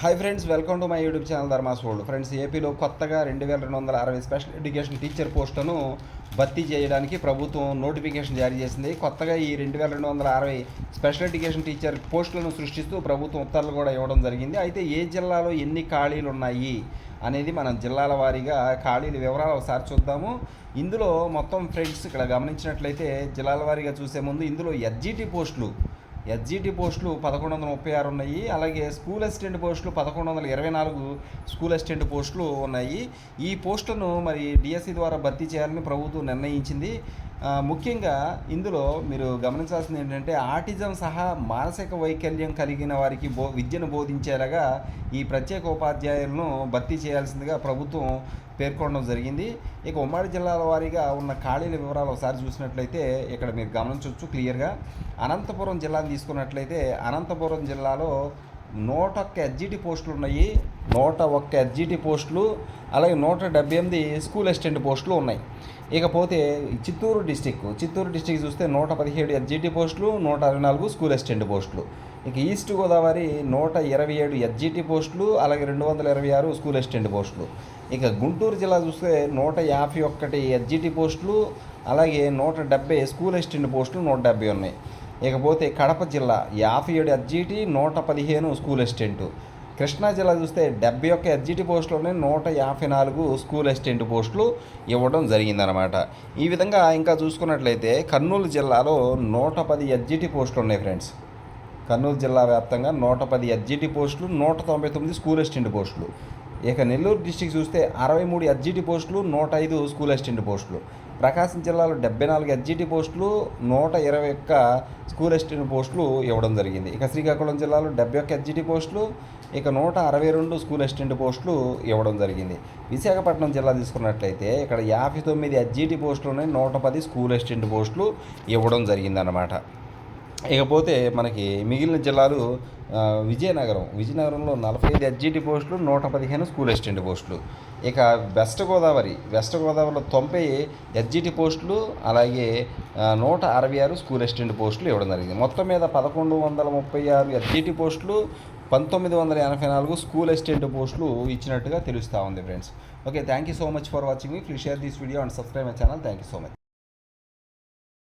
Hi friends welcome to my YouTube channel Dharma's world friends ఏపీలో కొత్తగా రెండు వేల రెండు వందల అరవై స్పెషల్ ఎడ్యుకేషన్ టీచర్ పోస్టును భర్తీ చేయడానికి ప్రభుత్వం నోటిఫికేషన్ జారీ చేసింది. కొత్తగా ఈ రెండు వేల రెండు వందల అరవై స్పెషల్ ఎడ్యుకేషన్ టీచర్ పోస్టులను సృష్టిస్తూ ప్రభుత్వం ఉత్తర్వులు కూడా ఇవ్వడం జరిగింది. అయితే ఏ జిల్లాలో ఎన్ని ఖాళీలు ఉన్నాయి అనేది మనం జిల్లాల వారీగా ఖాళీల వివరాలు ఒకసారి చూద్దాము. ఇందులో మొత్తం ఫ్రెండ్స్ ఇక్కడ గమనించినట్లయితే జిల్లాల వారీగా చూసే ముందు ఇందులో ఎస్జిటి పోస్టులు ఎస్జిటి పోస్టులు పదకొండు వందల ముప్పై ఆరు ఉన్నాయి. అలాగే స్కూల్ అసిస్టెంట్ పోస్టులు పదకొండు వందల ఇరవై నాలుగు స్కూల్ అసిస్టెంట్ పోస్టులు ఉన్నాయి. ఈ పోస్టులను మరి డిఎస్సి ద్వారా భర్తీ చేయాలని ప్రభుత్వం నిర్ణయించింది. ముఖ్యంగా ఇందులో మీరు గమనించాల్సింది ఏంటంటే ఆటిజం సహా మానసిక వైకల్యం కలిగిన వారికి బో విద్యను బోధించేలాగా ఈ ప్రత్యేక ఉపాధ్యాయులను భర్తీ చేయాల్సిందిగా ప్రభుత్వం పేర్కొనడం జరిగింది. ఇక ఉమ్మడి జిల్లాల వారీగా ఉన్న ఖాళీల వివరాలు ఒకసారి చూసినట్లయితే ఇక్కడ మీరు గమనించవచ్చు క్లియర్గా. అనంతపురం జిల్లాను తీసుకున్నట్లయితే అనంతపురం జిల్లాలో నూట ఒక్క ఎడ్జిటి పోస్టులు ఉన్నాయి నూట ఒక్క ఎస్జిటి పోస్టులు అలాగే నూట డెబ్బై ఎనిమిది స్కూల్ అసిస్టెంట్ పోస్టులు ఉన్నాయి. ఇకపోతే చిత్తూరు డిస్టిక్ చిత్తూరు డిస్టిక్ చూస్తే నూట పదిహేడు ఎడ్జిటి పోస్టులు నూట అరవై నాలుగు స్కూల్ అసిస్టెంట్ పోస్టులు. ఇక ఈస్ట్ గోదావరి నూట ఇరవై ఏడు ఎడ్జిటి పోస్టులు అలాగే రెండు వందల ఇరవై ఆరు స్కూల్ అసిస్టెంట్ పోస్టులు. ఇక గుంటూరు జిల్లా చూస్తే నూట యాభై ఒక్కటి ఎడ్జిటి పోస్టులు అలాగే నూట డెబ్బై స్కూల్ అసిస్టెంట్ పోస్టులు నూట డెబ్బై ఉన్నాయి. ఇకపోతే కడప జిల్లా యాభై ఏడు ఎస్జిటి నూట పదిహేను స్కూల్ అసిస్టెంట్. కృష్ణా జిల్లా చూస్తే డెబ్బై ఒక్క ఎస్జిటి పోస్టులోనే నూట యాభై నాలుగు స్కూల్ అసిస్టెంట్ పోస్టులు ఇవ్వడం జరిగిందనమాట ఈ విధంగా ఇంకా చూసుకున్నట్లయితే కర్నూలు జిల్లాలో నూట పది ఎస్జిటి పోస్టులు ఉన్నాయి ఫ్రెండ్స్. కర్నూలు జిల్లా వ్యాప్తంగా నూట పది ఎస్జిటి పోస్టులు నూట తొంభై తొమ్మిది స్కూల్ అసిస్టెంట్ పోస్టులు. ఇక నెల్లూరు డిస్టిక్ చూస్తే అరవై మూడు ఎస్జిటి పోస్టులు నూట ఐదు స్కూల్ అసిస్టెంట్ పోస్టులు. ప్రకాశం జిల్లాలో డెబ్బై నాలుగు ఎస్జిటి పోస్టులు నూట ఇరవై ఒక్క స్కూల్ అసిస్టెంట్ పోస్టులు ఇవ్వడం జరిగింది. ఇక శ్రీకాకుళం జిల్లాలో డెబ్బై ఒక్క ఎస్జిటి పోస్టులు ఇక నూట అరవై రెండు స్కూల్ అసిస్టెంట్ పోస్టులు ఇవ్వడం జరిగింది. విశాఖపట్నం జిల్లా తీసుకున్నట్లయితే ఇక్కడ యాభై తొమ్మిది ఎస్జిటి పోస్టులు ఉన్నాయి నూట పది స్కూల్ అసిస్టెంట్ పోస్టులు ఇవ్వడం జరిగిందన్నమాట. ఇకపోతే మనకి మిగిలిన జిల్లాలు విజయనగరం. విజయనగరంలో నలభై ఐదు ఎడ్జిటి పోస్టులు నూట పదిహేను స్కూల్ అసిస్టెంట్ పోస్టులు. ఇక వెస్ట్ గోదావరి వెస్ట్ గోదావరిలో తొంభై ఎడ్జిటి పోస్టులు అలాగే నూట అరవై ఆరు స్కూల్ అసిస్టెంట్ పోస్టులు ఇవ్వడం జరిగింది. మొత్తం మీద పదకొండు వందల ముప్పై ఆరు ఎడ్జిటి పోస్టులు పంతొమ్మిది వందల ఎనభై నాలుగు స్కూల్ అసిస్టెంట్ పోస్టులు ఇచ్చినట్టుగా తెలుస్తూ ఉంది friends. Okay thank you so much for watching me. Please share this video and subscribe my channel. Thank you so much.